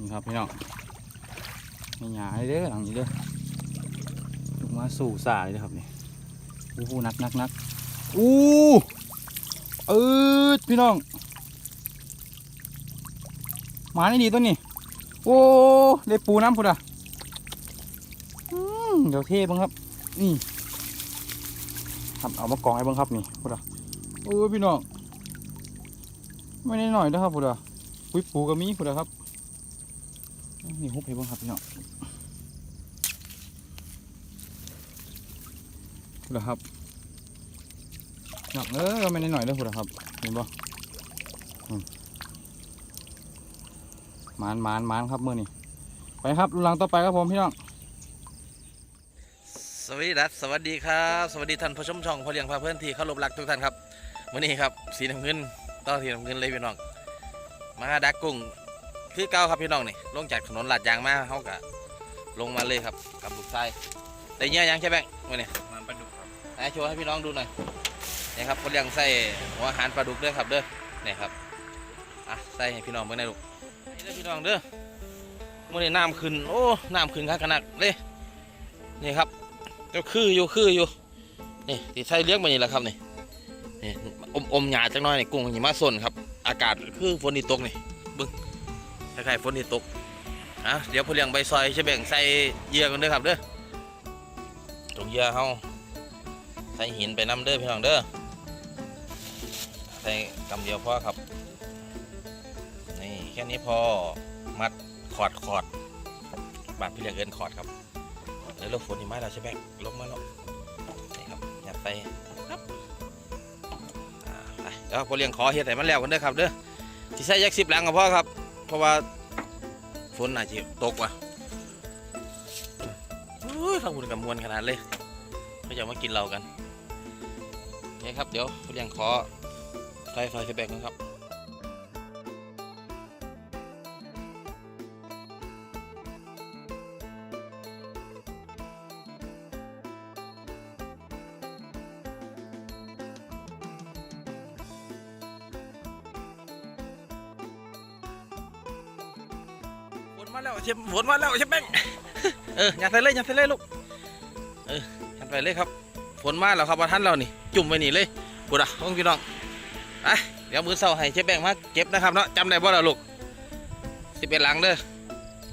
นี่ครับพี่น้องไม่หยาเลยเด้อหลังนี้เด้อลงมาสู่สายเลยครับนี่อู้หูนักนักนักอู้เออพี่น้องหมานี่ดีตัวนี้โอ้ได้ปูน้ำพุดอะเดี๋ยวเทบ้างครับ นี่ครับเอามากองให้บ้างครับนี่พุดอะโอ้ยพี่น้องไม่ได้หน่อยนะครับพุดอะปุ้ยปูก็มีพุดอะครับ นี่ฮุบให้บ้างครับพี่น้องพุดอะครับหนักเออไม่ได้หน่อยเด้อพุดอะครับเห็นบ่อืมานมานมานครับมือนี่ไปครับหลังต่อไปครับผมพี่น้องสวัสดีครับสวัสดีครับ สวัสดีท่านผู้ชมช่องพอเลี้ยงพาเพื่อนที่เคารพรักทุกท่านครับวันนี้ครับสีน้ำเงินต่อสีน้ำเงินเลยพี่น้องมาดักกุ้ง คือเก้าครับพี่น้องนี่ลงจากถนนลาดยางมาเขากะลงมาเลยครับกับลูกชายได้เงี้ยยังใช่ไหมวันนี้มันปลาดุกครับไหนโชว์ให้พี่น้องดูหน่อยนี่ครับพอเลี้ยงใส่หัวอาหารปลาดุกเด้อครับเด้อนี่ครับอะใส่ให้พี่น้องเบิ่งได้ลูกนี่เด้อพี่น้องเด้อมื่อนี้น้ำขึ้นโอ้น้ำขึ้นขนาดเลยนี่ครับก็คืออยู่คืออยู่นี่ที่ใช้เลี้ยงมานี่แหละครับนี่นี่อมอมหยาจังน้อยนี่กุ้งหิมะสนครับ อากาศคือฝนที่ตกนี่เบึ้ง คล้ายๆฝนที่ตกอะเดี๋ยวพอเลี้ยงใบซอยจะแบ่งใส่เยื่อกันเด้อครับเด้อตรงเยื่อเฮาใส่หินไปน้ำเด้อพี่น้องเด้อใส่กำเดียวพอครับนี่แค่นี้พอมัดขอดขอดบาดพี่เลี้ยงเอินขอดครับแล้วเราฝนหิมะเราใช่ไหมลงมาแล้วนี่ครับยัดไปครับอ่าไปเดี๋ยวพอเลี้ยงขอเฮ็ดให้มันแล้วกันเด้อครับเด้อที่ใส่ยักษ์สิบหลังก็พอครับ เพราะว่าฝนอาจจะตกว่ะอุ้ยข้างบนกับมวลขนาดเลยเขาจะมากินเรากันนี่ครับ เดี๋ยวเรียงขอไฟไฟไฟแบกกันครับ ฝนมาแล้วเชฟฝนมาแล้วเชฟแป้งเออยัดใส่เลยยัดใส่เลยลูกเออยัดไปเลยครับฝนมาแล้วครับว่าท่านเรานี่ จุ่มไปนี่เลยบุดอะต้องพี่น้องไปเดี๋ยวมือเสาให้เชฟแป้งมาเก็บนะครับเนาะจำได้บ่ล่ะลูกสิบเอ็ดหลังเด้อ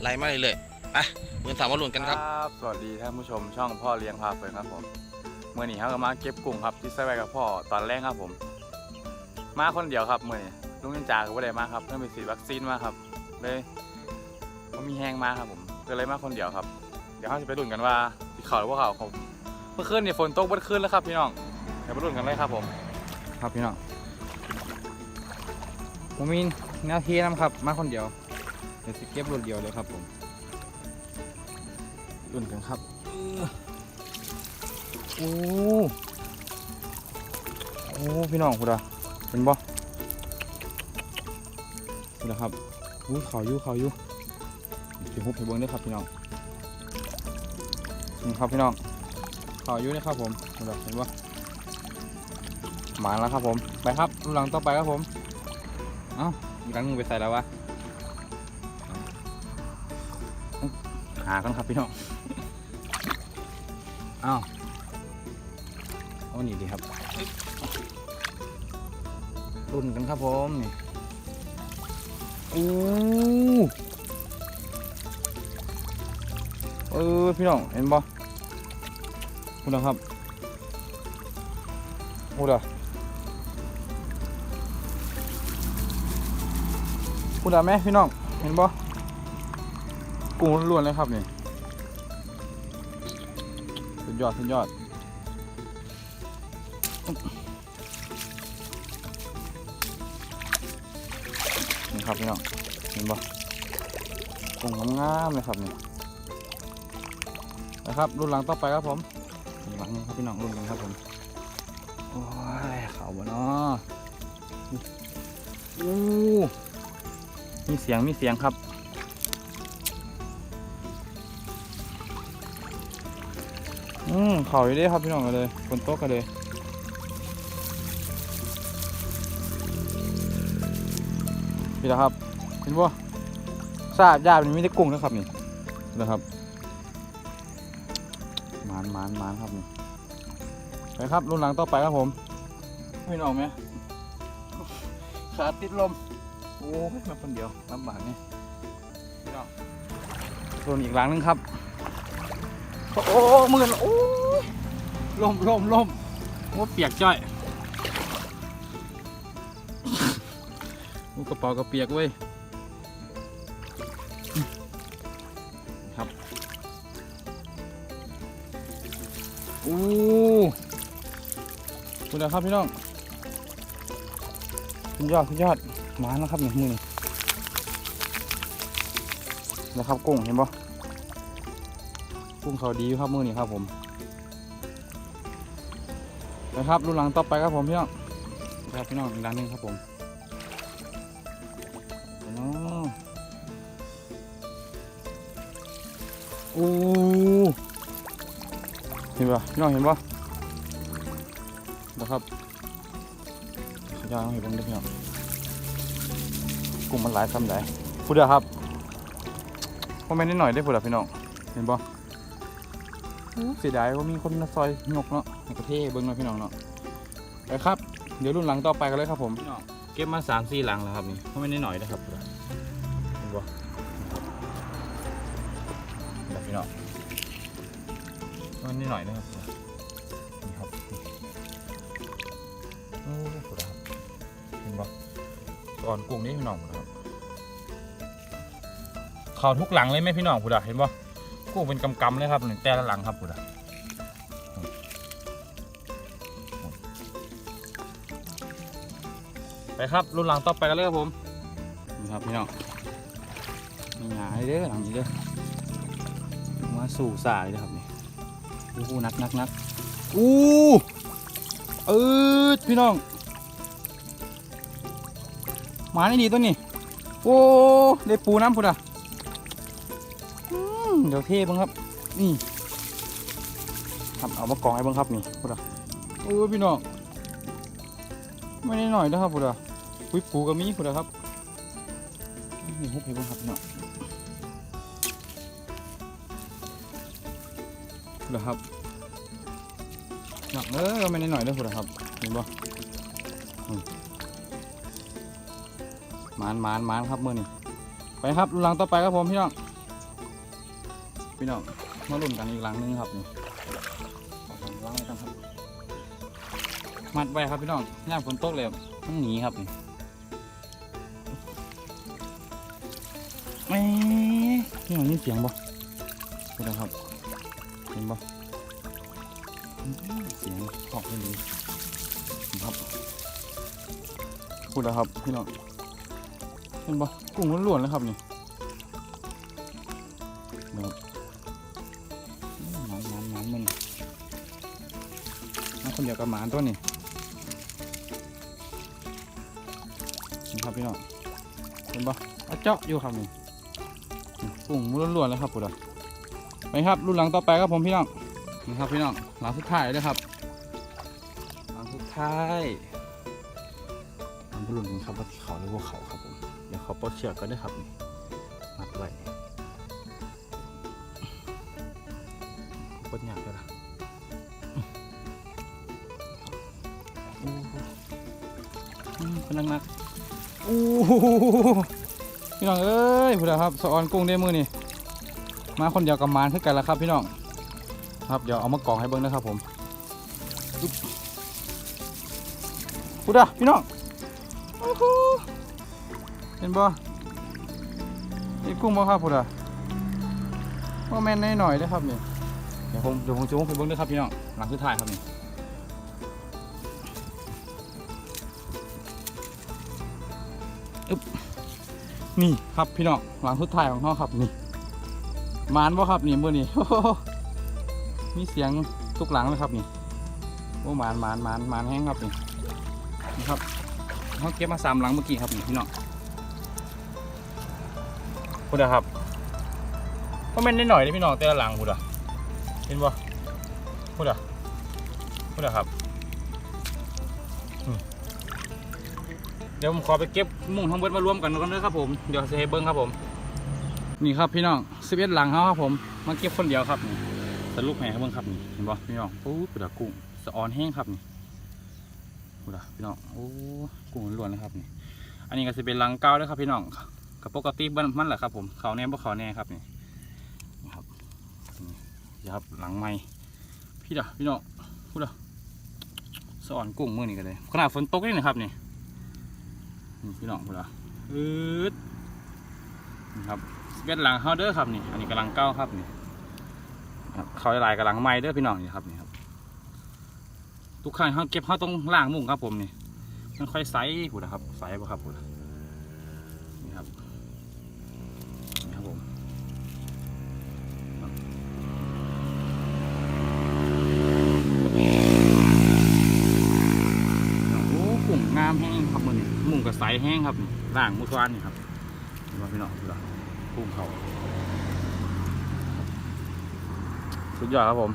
ไล่มาเลยเลยๆไปมือสามมาลุ้นกันครับ สวัสดีท่านผู้ชมช่องพ่อเลี้ยงพาเปิดครับผมเมื่อนี้เขาก็มาเก็บกุ้งครับที่ใส่ไว้กับพ่อตอนแรกครับผม มาคนเดียวครับเมื่อนี้ลุงนินจาก็ไม่ได้มาครับเพิ่งไปฉีดวัคซีนมาครับเลย มันมีแห้งมาครับผมก็เลยมาคนเดียวครับ เดี๋ยวเขาจะไปลุ้นกันว่าสิเขาหรือว่าเขาผมเมื่อคืนเนี่ยฝนตกเมื่อคืนแล้วครับพี่น้องเดี๋ยวไปลุ้นกันเลยครับผม ครับพี่น้องผมมีแนวเทียนครับ มาคนเดียวเดี๋ยวสิเก็บรถเดียวเลยครับผม รุ่นกันครับโอ้โอ้พี่น้องคุณอะเป็นบ่นี่แหละครับอุ้เขาอยู่เขาอยู่ ถือหุบให้เบิ้งด้วยครับพี่น้องนี่ครับพี่น้องขาอยู่นะครับผมเห็นบ่หมาแล้วครับผม ไปครับรุ่นหลังต่อไปครับผม เอ้าอีกครั้งมึงไปใส่แล้ววะหากันครับพี่น้อง เอ้าวเอาหนีดีครับ รุ่นกันครับผมนี่อู้ เออพี่น้องเห็นบ่พูดนะครับพูดอะพูดอะแม่พี่น้องเห็นบ่กุ้งล้วนเลยครับนี่สุดยอดสุดยอดนี่ครับพี่น้องเห็นปะกุ้งงามๆเลยครับนี่ นะครับ รุ่นหลังต่อไปครับผมหลังครับพี่น้องรุ่นกันครับผมโอ้ยเขาบ่เนาะอู้มีเสียงมีเสียงครับอืมเขาอยู่ด้ครับพี่น้องกันเลยฝนโตกกันเลยพี่นะครับเห็นบ่ทราบยาเป็นมีแต่กุ้งนะครับนี่นะครับานมานมานครับนี่ไปครับรุ่นหลังต่อไปครับผมไม่ออกไหมขาติดลม โอ้ยมาคนเดียวลำบากนี่พี่น้องรุ่นอีกหลังหนึงครับ โอ้โอ้มือโอ้ยลมลมลมโอ้เปียกจ้อยกระเป๋าก็เปียกเว้ย อู้คุณนะครับพี่น้องสุดยอดสุดยอดมาแล้วครับหนี่งมือนี่แล้วครับกุ้งเห็นปะกุ้งเขาดีอยู่ครับมือนี่ครับผมนะครับรุ่นหลังต่อไปครับผมพี่น้องครับพี่น้องอีกด้านหนึงครับผมเนาะอู้ เห็นปะพี่น้องเห็นปะนะครับสุดยอดเห็นบ้างด้วยพี่น้องกุ้งมันหลายซ้ำได้พูดเด้อครับคอมเมนต์นิดหน่อยได้พูดเด้อพี่น้องเห็นปะเสียดายว่ามีคนมาซอยงกเนาะในประเทศเบิ้งเนาะพี่น้องเนาะไปครับ เดี๋ยวรุ่นหลังต่อไปกันเลยครับผมพี่น้องเก็บมาสามสี่หลังแล้วครับนี่คอมเมนต์นิดหน่อยได้ครับเห็นปะเดี๋ยวพี่น้อง มันนิดหน่อยนะครับนี่ครับโอ้โหครับเห็นปะก่อนกุ้งนี่พี่น้องครับเขาทุกหลังเลยไหมพี่น้องผู้ดาเห็นปะกุ้งเป็นกำๆเลยครับหนึ่งแต่ละหลังครับผู้ดาไปครับรุ่นหลังต่อไปกันเลยครับผมนี่ครับพี่น้องมีหงายเด้อหลังนี้เด้อมาสู่สายเลยครับนี่ โอ้โหนักนักนักอู้เออพี่น้องหมานี่ดีตัวนี้ โอ้ได้ปูน้ำพุดอะเดี๋ยวเทบ้างครับ นี่ครับเอามากองให้บ้างครับนี่พุดอะโอ้พี่น้องไม่ได้หน่อยนะครับพุดอะปุ้ยปูกับมีพุดอะครับนี่ฮุบให้บ้างครับพี่น้อง นะครับหนักเออก็ไม่ได้หน่อยด้อคุณครับเห็นบ่มานมานมานครับมือนี่ไปครับรุ่นหลังต่อไปครับผมพี่น้องพี่น้องมาลุ้นกันอีกหลังนึงครับนี่เองวางไว้กันครับมัดไว้ครับพี่น้องย่ามฝนตกเลยมันหนีครับนี่แหม่พี่น้องนี่เสียงบ่คุณครับ เห็นบ่เสียงเพราะไม่ดีครับพูดแล้วครับพี่น้องเห็นปะกุ้งล้วนๆเลยครับนี่นะครับหมันหมันหมันนมาคนเดียวกับหมาตัวนี้นี่ครับพี่น้องเห็นปะเอาเจาะอยู่ครับนี่กุ้งล้วนๆเลยครับพูด้ว ไปครับรุ่นหลังต่อไปครับผมพี่น้องนี่ครับพี่น้องหลังสุดท้ายเลยครับหลังสุดท้ายมันบรุนครับว่าที่เขาหรือว่าเขาครับผมเดี๋ยวเขาปลดเชือกก็ได้ครับนี่มัดไว้ปลดยากเลยล่ะโอ้โหอืมเป็นนักนักๆโอ้โหพี่น้องเอ้ยพูดแล้วครับสออนกุ้งได้มือนี่ มาคนเดียวกับมารคือกันแล้วครับพี่น้องครับเดี๋ยวเอามากรองให้เบิ้งนะครับผมพูดอะพี่น้องโอ้โหเห็นบ่นี่กุ้งบ่ครับพูดอะว่าแม่นหน่อยๆเด้อครับนี่เดี๋ยวผมเดี๋ยวผมจะลงไปเบิ้งด้วยครับพี่น้องหลังสุดท้ายครับนี่นี่ครับพี่น้องหลังสุดท้ายของเขาครับนี่ มานบ่ครับนี่มือนี่มีเสียงทุกหลังเลยครับนี่โอ้หมานหมานหมานหมานแห้งครับนี่นี่ครับเขาเก็บมาสามหลังเมื่อกี้ครับนี่พี่น้องพูดนะครับก็แม่นได้หน่อยเลยพี่น้องแต่ละหลังพูดอะเห็นบ่พูดอะพูดอะครับเดี๋ยวผมขอไปเก็บมุ้งทั้งเบิดมารวมกันกันเลยครับผม เดี๋ยวจะให้เบิ้งครับผม นี่ครับพี่น้องสิบเอ็ดหลังเขาครับผมมาเก็บคนเดียวครับนี่สรุปให้ครับเบิ่งครับนี่เห็นบ่พี่น้องโอ้กระดากุ้งสะออนแห้งครับนี่กูดาพี่น้องโอ้กุ้งล้วนๆเลยครับนี่อันนี้ก็จะเป็นหลังเก้าด้วยครับพี่น้องกับปกติมันมันแหละครับผมเขาแน่บ่เขาแน่ครับนี่นี่ครับนี่นี่ครับหลังไม้พี่ดาพี่น้องกูดาสะออนกุ้งมือนี่กันเลยขนาดฝนตกนี่นะครับนี่นี่พี่น้องกูดาอืดนี่ครับ เบ็ดหลังเฮาเด้อครับนี่ อันนี้กำลังเก้าครับนี่เขาลายกำลังไม้เด้อพี่น้องนี่ครับนี่ครับ ทุกครั้งเขาเก็บเขาต้องล่างมุ้งครับผมนี่ มันค่อยใสผูนะครับ ใสป่ครับผูนะนี่ครับนี่ครับผมโอ้กุ้งงามแห้งครับมันนี่มุ้งกับใสแห้งครับนี่ล่างมุ้งวานนี่ครับเห็นบ่พี่น้องพี่น้อง พุ่งเขา สุดยอดครับผม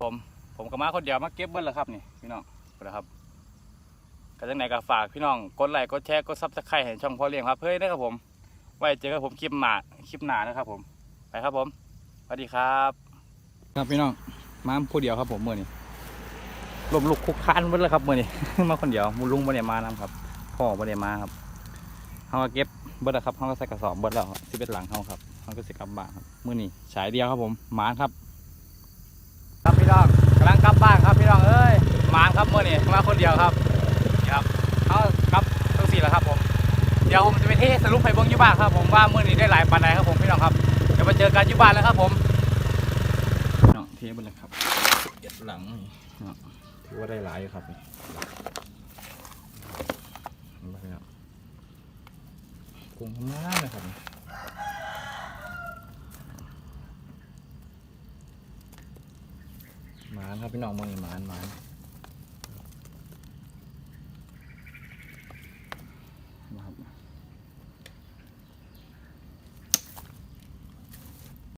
ผมผมก็มาคนเดียวมาเก็บเบิ้ลแล้วครับนี่พี่น้องนะครับก็จังไหนก็ฝากพี่น้องกดไลค์กดแชร์กดซับสไครต์ให้ช่องพ่อเลี้ยงครับเพื่อนนะครับผม ไว้เจอกับผมคลิปหนาคลิปหนานะครับ ผมไปครับผมสวัสดีครับ ครับพี่น้องมาผู้เดียวครับผมเมื่อนี้ลมลุกคุกคานเบิ้ลเลยครับเมื่อนี้มาคนเดียวมูลุงไม่ได้มานะครับ พ่อไม่ได้มาครับเขาก็เก็บเบิดแล้วครับเขาก็ใส่กระสอบเบิดแล้วที่เป็นหลังเขาครับเขาก็สิกลับบ้านครับมื้อนี้ฉายเดียวครับผมหมานครับ ครับพี่น้องกำลังกลับบ้านครับพี่น้องเอ้ยมานครับเมื้อนี้มาคนเดียวครับนี่ครับเขากลับทั้งสี่แล้วครับผมเดี๋ยวผมจะไปเทสรุปให้เบิ่งยู่บ้านครับ ผมว่าเมื้อนี้ได้หลายปานใดครับผมพี่น้องครับเดี๋ยวมาเจอกันยู่บ้านแล้วครับผมพี่น้องเทบิดแล้วครับเอ็ดหลังนี่เนาะถือว่าได้หลายครับนี่เห็นปะพี่น้องกุ้งามเลยครับหมาน ครับพี่น้องมองหมานหมาน